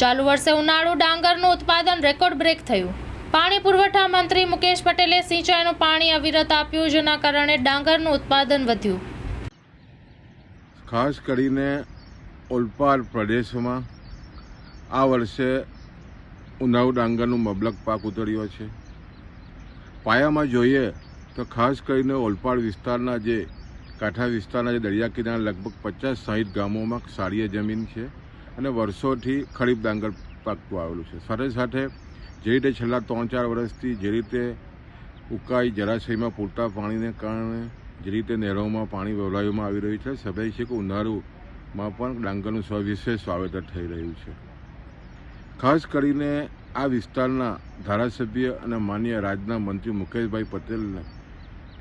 ચાલુ વર્ષે ઉનાળુ ડાંગરનું ઉત્પાદન રેકોર્ડ બ્રેક થયું. પાણી પુરવઠા મંત્રી મુકેશ પટેલે સિંચાઈનું પાણી અવિરત આપ્યું, જેના કારણે ડાંગરનું ઉત્પાદન વધ્યું. ખાસ કરીને ઓલપાડ પ્રદેશમાં આ વર્ષે ઉનાળુ ડાંગરનું મબલક પાક ઉતર્યો છે. પાયામાં જોઈએ તો ખાસ કરીને ઓલપાડ વિસ્તારના જે કાંઠા વિસ્તારના જે દરિયા કિનારા લગભગ પચાસ સાહીઠ ગામોમાં સારી જમીન છે. અને વર્ષોથી ખરીફ ડાંગર પાકતું આવેલું છે. સાથે સાથે જે રીતે છેલ્લા ત્રણ ચાર વર્ષથી જે રીતે ઉકાઈ જળાશયમાં પૂરતા પાણીને કારણે જે રીતે નહેરોમાં પાણી વવડાવવામાં આવી રહ્યું છે સભાઈ છે કે ઉનાળુમાં પણ ડાંગરનું સવિશેષ વાવેતર થઈ રહ્યું છે. ખાસ કરીને આ વિસ્તારના ધારાસભ્ય અને માન્ય રાજના મંત્રી મુકેશભાઈ પટેલને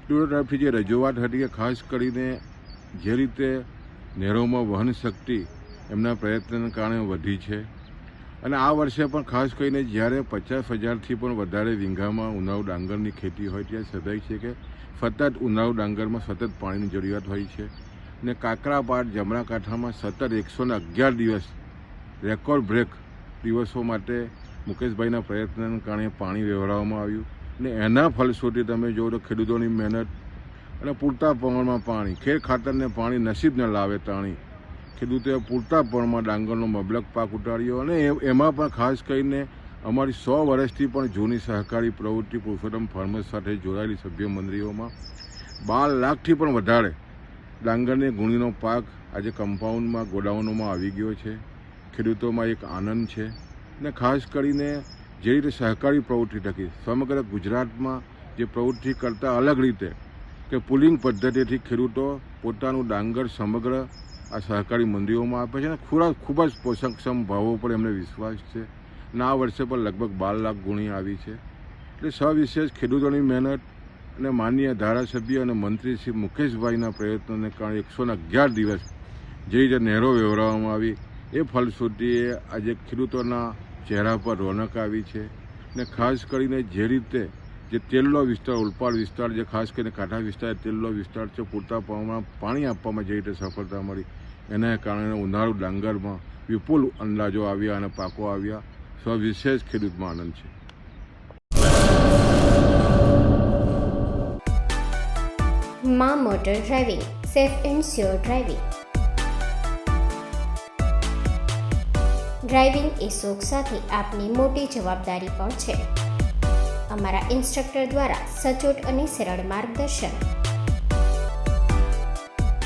તરફથી જે રજૂઆત હતી કે ખાસ કરીને જે રીતે નહેરોમાં વહન શક્તિ એમના પ્રયત્નને કારણે વધી છે. અને આ વર્ષે પણ ખાસ કરીને જ્યારે પચાસ હજારથી પણ વધારે વીંઘામાં ઉનાળુ ડાંગરની ખેતી હોય ત્યારે સદાય છે કે સતત ઉનાળુ ડાંગરમાં સતત પાણીની જરૂરિયાત હોય છે. અને કાકરાપાટ જમણા કાંઠામાં સતત એકસો ને અગિયાર દિવસ રેકોર્ડ બ્રેક દિવસો માટે મુકેશભાઈના પ્રયત્નને કારણે પાણી વ્યવહારવામાં આવ્યું. અને એના ફલશ્રુતિ તમે જુઓ તો ખેડૂતોની મહેનત અને પૂરતા પ્રમાણમાં પાણી, ખેર ખાતરને પાણી નસીબ ન લાવે તાણી. ખેડૂતોએ પૂરતા પ્રમાણમાં ડાંગરનો મબલક પાક ઉતાર્યો અને એમાં પણ ખાસ કરીને અમારી સો વર્ષથી પણ જૂની સહકારી પ્રવૃત્તિ પુરુષોત્તમ ફાર્મર્સ સાથે જોડાયેલી સભ્ય મંડળીઓમાં બાર લાખથી પણ વધારે ડાંગરની ગુણીનો પાક આજે કમ્પાઉન્ડમાં, ગોડાઉનોમાં આવી ગયો છે. ખેડૂતોમાં એક આનંદ છે અને ખાસ કરીને જે રીતે સહકારી પ્રવૃત્તિ થકી સમગ્ર ગુજરાતમાં જે પ્રવૃત્તિ કરતાં અલગ રીતે કે પુલિંગ પદ્ધતિથી ખેડૂતો પોતાનું ડાંગર સમગ્ર આ સહકારી મંડીઓમાં આપે છે અને ખોરાક ખૂબ જ પોષકક્ષમ ભાવો પર એમને વિશ્વાસ છે. અને આ વર્ષે પણ લગભગ બાર લાખ ગુણી આવી છે. એટલે સવિશેષ ખેડૂતોની મહેનત અને માનનીય ધારાસભ્ય અને મંત્રી શ્રી મુકેશભાઈના પ્રયત્નોને કારણે એકસોને અગિયાર દિવસ જે રીતે નહેરો વ્યવહારવામાં આવી, એ ફલશ્રુતિએ આજે ખેડૂતોના ચહેરા પર રોનક આવી છે. ને ખાસ કરીને જે રીતે જે તેલનો વિસ્તાર, ઉલપાડ વિસ્તાર, જે ખાસ કરીને કાંઠા વિસ્તાર, તેલનો વિસ્તાર છે, પૂરતા પ્રમાણમાં પાણી આપવામાં જે રીતે સફળતા મળી એના કારણે ઉનાળુ ડાંગરમાં વિપુલ અંદાજો આવ્યા અને પાકો આવ્યા. સવિશેષ ખેડૂતમાં આનંદ છે. માં motor driving, safe and sure driving. Driving એ શોખ સાથે આપની મોટી જવાબદારી પણ છે. અમારા ઇન્સ્ટ્રક્ટર દ્વારા સચોટ અને સરળ માર્ગદર્શન.